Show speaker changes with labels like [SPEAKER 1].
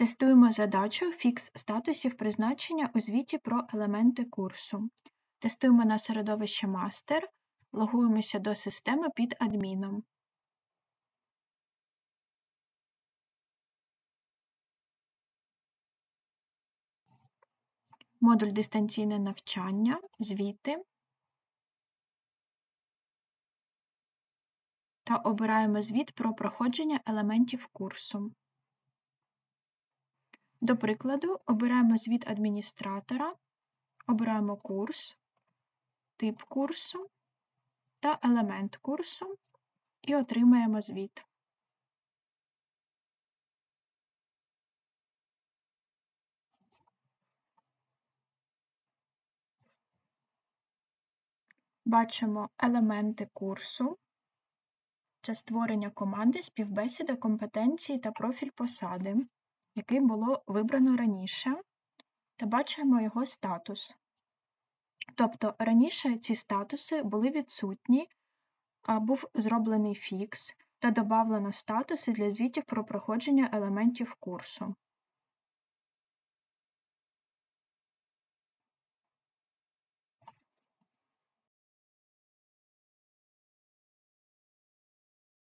[SPEAKER 1] Тестуємо задачу фікс статусів призначення у звіті про елементи курсу. Тестуємо на середовище мастер, логуємося до системи під адміном. Модуль дистанційне навчання, звіти. Та обираємо звіт про проходження елементів курсу. До прикладу, обираємо звіт адміністратора, обираємо курс, тип курсу та елемент курсу і отримаємо звіт. Бачимо елементи курсу. Це створення команди, співбесіда, компетенції та профіль посади який було вибрано раніше, та бачимо його статус. Тобто раніше ці статуси були відсутні, був зроблений фікс та додавлено статуси для звітів про проходження елементів курсу.